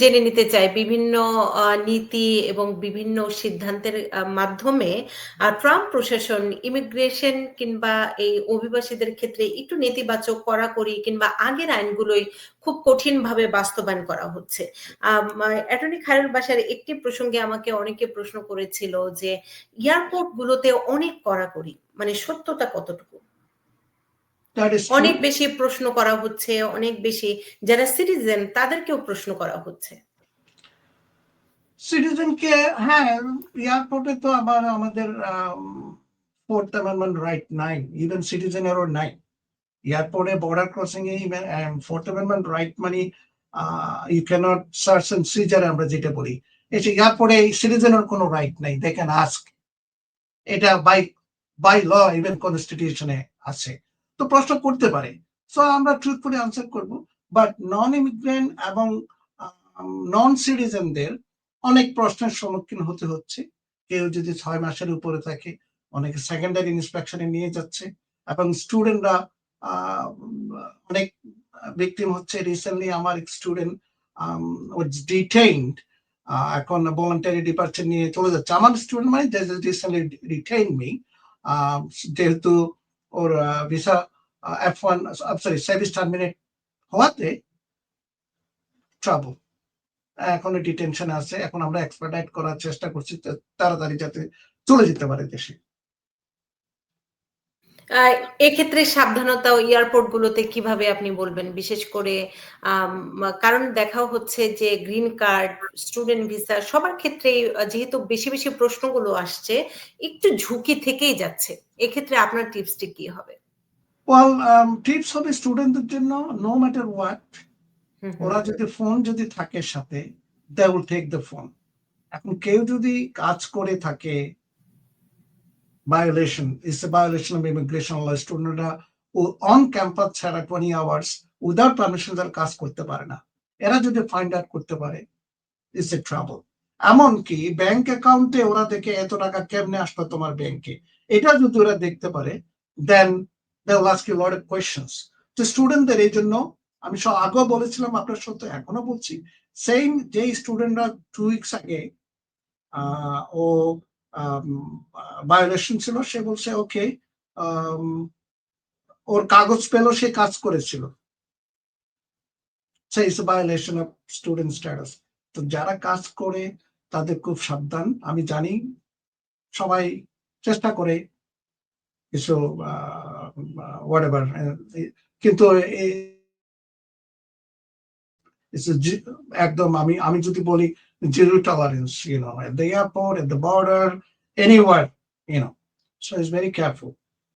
জেনে নিতে চাই বিভিন্ন নীতি এবং বিভিন্ন সিদ্ধান্তের মাধ্যমে ট্রাম্প প্রশাসন, ইমিগ্রেশন কিংবা এই অভিবাসীদের ক্ষেত্রে একটু নেতিবাচক কড়াকড়ি কিংবা আগের আইনগুলোই খুব কঠিনভাবে বাস্তবায়ন করা হচ্ছে অ্যাটর্নি খায়রুল বাসার একটি প্রসঙ্গে আমাকে অনেকে প্রশ্ন করেছিল যে এয়ারপোর্ট গুলোতে অনেক কড়াকড়ি মানে সত্যতা কতটুকু. অনেক বেশি প্রশ্ন করা হচ্ছে অনেক বেশি যারা সিটিজেন তাদেরকেও প্রশ্ন করা হচ্ছে। সিটিজেনকে হ্যাঁ এয়ারপোর্টে তো আবার আমাদের ফোর্থ অ্যামেন্ডমেন্ট রাইট নাই ইভেন সিটিজেনেরও নাই। এয়ারপোর্টে বর্ডার ক্রসিং এ ফোর্থ অ্যামেন্ডমেন্ট রাইট মানে you can't search and seizure আমরা যেটা বলি। এটা এয়ারপোর্টে সিটিজেনের কোনো রাইট নাই দে ক্যান আস্ক এটা বাই বাই ল ইভেন কনস্টিটিউশনে আছে। তো প্রশ্ন করতে পারে। সো আমরা ট্রুথফুলি আনসার করব। বাট নন ইমিগ্রেন্ট এবং নন সিটিজেনদের অনেক প্রশ্নের সম্মুখীন হতে হচ্ছে। কেউ যদি ছয় মাসের উপরে থাকে, অনেকে সেকেন্ডারি ইন্সপেকশনে নিয়ে যাচ্ছে এবং স্টুডেন্টরা অনেক ভিকটিম হচ্ছে। রিসেন্টলি আমার এক স্টুডেন্ট ডিটেইনড এখন ভলান্টারি ডিপার্চার নিয়ে চলে যাচ্ছে। আমার স্টুডেন্ট মানে রিসেন্টলি ডিটেইন মি যেহেতু ওর visa F one sorry service terminate হওয়াতে ট্রাবল এখনও ডিটেনশন আছে, এখন আমরা এক্সপার্টাইট করার চেষ্টা করছি তাড়াতাড়ি যাতে চলে যেতে পারে দেশে। এক্ষেত্রে সাবধানতা এয়ারপোর্ট গুলোতে কীভাবে আপনি বলবেন? বিশেষ করে কারণ দেখা হচ্ছে যে গ্রিন কার্ড স্টুডেন্ট ভিসা সবার ক্ষেত্রে যেহেতু বেশি বেশি প্রশ্নগুলো আসছে একটু ঝুঁকি থেকেই যাচ্ছে। এক্ষেত্রে আপনার টিপসটি কি হবে? ওয়েল টিপস হবে স্টুডেন্টদের জন্য নো ম্যাটার হোয়াট। ওরা যদি ফোন যদি থাকে সাথে they will take the phone এখন কেউ যদি কাজ করে থাকে violation is a violation of immigration law স্টুডেন্টরা অন ক্যাম্পাস ছাড়া টোয়েন্টি আওয়ার্স উইদাউট পারমিশন তারা কাজ করতে পারে না। এরা যদি ফাইন্ড আউট করতে পারে ইটস এ ট্রাবল এমনকি ব্যাংক অ্যাকাউন্টে ওরা দেখে এত টাকা কেমনে আসলো তোমার ব্যাংকে এটা যদি ওরা দেখতে পারে then they will ask you lot of questions তো স্টুডেন্টদের এই জন্য আমি সব আগেও বলেছিলাম, আপনার সাথে এখনও বলছি। সেম যে স্টুডেন্টরা টু উইকস আগে ও ভায়োলেশন ছিল, সে বলছে ওকে ওর কাগজ পেল, সে কাজ করেছিল। ভায়োলেশন অফ স্টুডেন্ট স্ট্যাটাস তো যারা কাজ করে, তাদের খুব সাবধান। আমি জানি, সবাই চেষ্টা করে কিছু কিন্তু একদম আমি আমি যদি বলি zero tolerance you know at the airport, at the border, anywhere you know so he's very careful